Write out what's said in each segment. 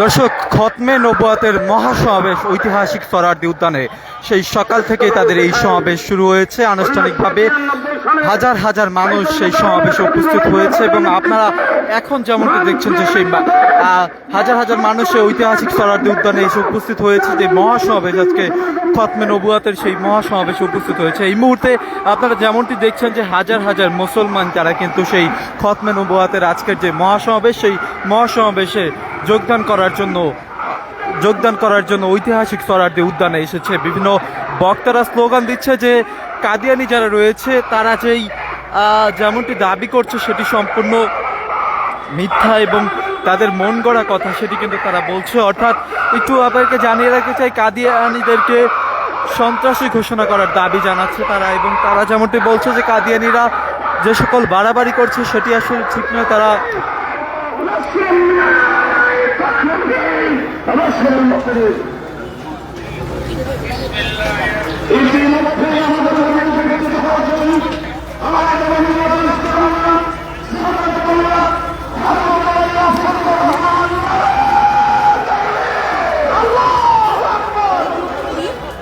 দর্শক, খতমে নবাতের মহাসমাবেশ ঐতিহাসিক সরারদি উদ্যানে। সেই সকাল থেকেই তাদের এই সমাবেশ শুরু হয়েছে। আনুষ্ঠানিকভাবে হাজার হাজার মানুষ সেই সমাবেশে উপস্থিত হয়েছে এবং আপনারা এখন যেমনটি দেখছেন যে সেই হাজার হাজার মানুষ সেই ঐতিহাসিক সরারদি উদ্যানে এসে উপস্থিত হয়েছে যে মহাসমাবেশ আজকে খতমে নবুয়াতের সেই মহাসমাবেশে উপস্থিত হয়েছে। এই মুহূর্তে আপনারা যেমনটি দেখছেন যে হাজার হাজার মুসলমান, যারা কিন্তু সেই খতমে নবুয়াতের আজকের যে মহাসমাবেশ, সেই মহাসমাবেশে যোগদান করার জন্য, যোগদান করার জন্য ঐতিহাসিক সরারদি উদ্যানে এসেছে। বিভিন্ন বক্তারা স্লোগান দিচ্ছে যে, কাদিয়ানি যারা রয়েছে, তারা যেই যেমনটি দাবি করছে সেটি সম্পূর্ণ মিথ্যা এবং তাদের মন গড়া কথা সেটি কিন্তু তারা বলছে। অর্থাৎ একটু আপনাদেরকে জানিয়ে রাখতে চাই, কাদিয়ানিদেরকে সন্ত্রাসী ঘোষণা করার দাবি জানাচ্ছে তারা এবং তারা যেমনটি বলছে যে, কাদিয়ানিরা যে সকল বাড়াবাড়ি করছে সেটি আসলে ঠিক নয়। তারা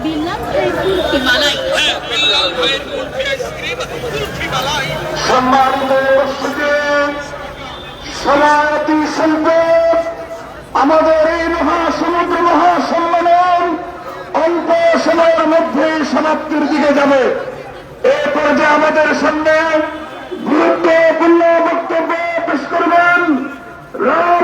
বিল্লাল কুলফি মালাই সম্মানিত উপস্থিতি সমাপতি শিল্প আমাদের এই মহাসমুদ্র মহাসম্মেলন অল্প সময়ের মধ্যে সমাপ্তির দিকে যাবে। এ পর্যায়ে আমাদের সামনে গুরুত্বপূর্ণ বক্তব্য পেশ করবেন রাজনীতির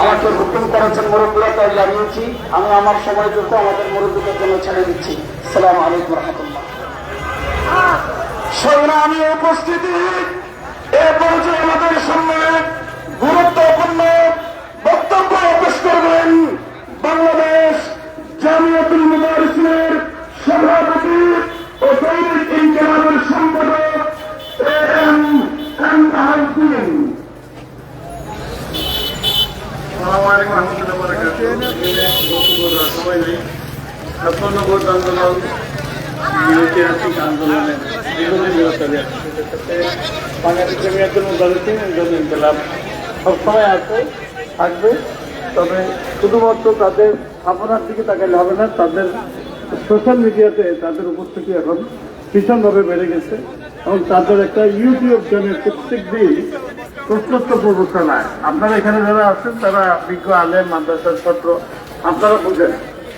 আমাকে হুকুম করেছেন মুরব্বীরা তাই জানিয়েছি। আমি আমার সময়টুকু আমাদের মুরব্বীদের জন্য ছেড়ে দিচ্ছি। সালাম আলাইকুম রহমতুল্লাহ। সংগ্রামী উপস্থিতি। এ পর্যায়ে আন্দোলন আন্দোলনে বাঙালি থাকবে। তবে শুধুমাত্র তাদের দিকে তাকালে হবে না, তাদের সোশ্যাল মিডিয়াতে তাদের উপস্থিতি এখন ভীষণভাবে বেড়ে গেছে। এবং তাদের একটা ইউটিউব চ্যানেল প্রত্যেক দিন প্রশ্নোত্তর প্রবর্তনায় আপনারা এখানে যারা আছেন, তারা বিজ্ঞ আলেম, মাদ্রাসার ছাত্র, আপনারা বুঝেন।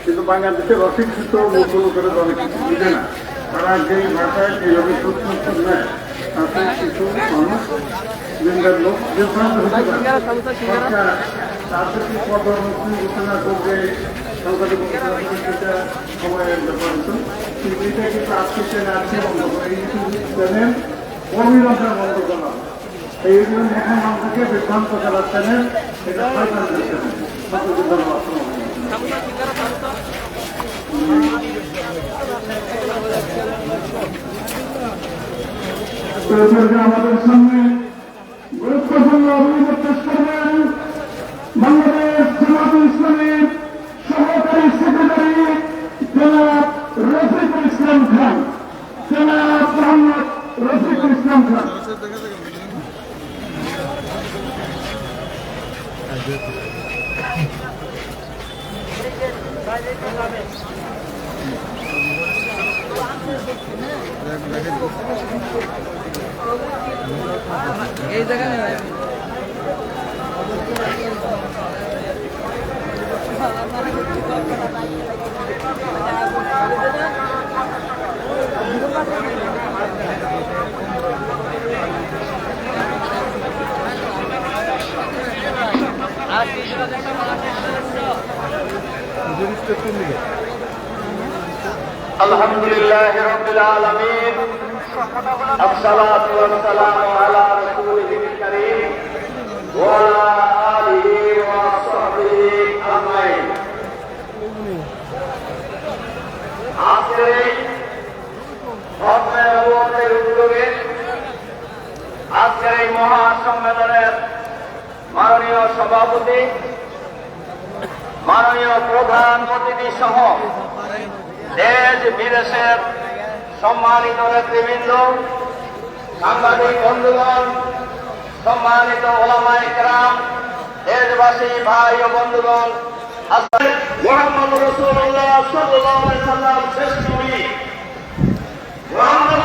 কিন্তু বাংলাদেশের অশিক্ষিত মূল করে অনেক কিছু বুঝে না। তারা যেই ভাষায় যেভাবে প্রশ্নোত্তর নেয় তাতে কিছু মানুষ দিনকার লোক বিভ্রান্ত হতে পারে ঘোষণা করবে সেটা ধন্যবাদ আমাদের সামনে গুরুত্বপূর্ণ অভিযোগ পেশ করবেন বাংলাদেশ জামাত ইসলামের সহকারী সেক্রেটারি জনাব রফিকুল ইসলাম খান। জনাব মোহাম্মদ রফিকুল ইসলাম খান। এই জায়গায় Ah, deixa eu আলহামদুলিল্লাহ রাব্বিল আলামিন। আসসালাতু ওয়াসসালামু আলা রাসূলিল কারীম ওয়া আলিহি ওয়া সাহবিহি আজমাইন। আজকের এই ভগ্নের উদ্যোগে আজকের এই মহাসম্মেলনের মাননীয় সভাপতি মাননীয় প্রধান অতিথি সহ দেশ বিদেশের সম্মানিত নেতৃবৃন্দ, সাংবাদিক বন্ধুগণ, সম্মানিত ওলামাই গ্রাম দেশবাসী, ভাই ও বন্ধুগণ মোহাম্মদ রসুল্লাহ সাল্লাম শেষ মোহাম্মদ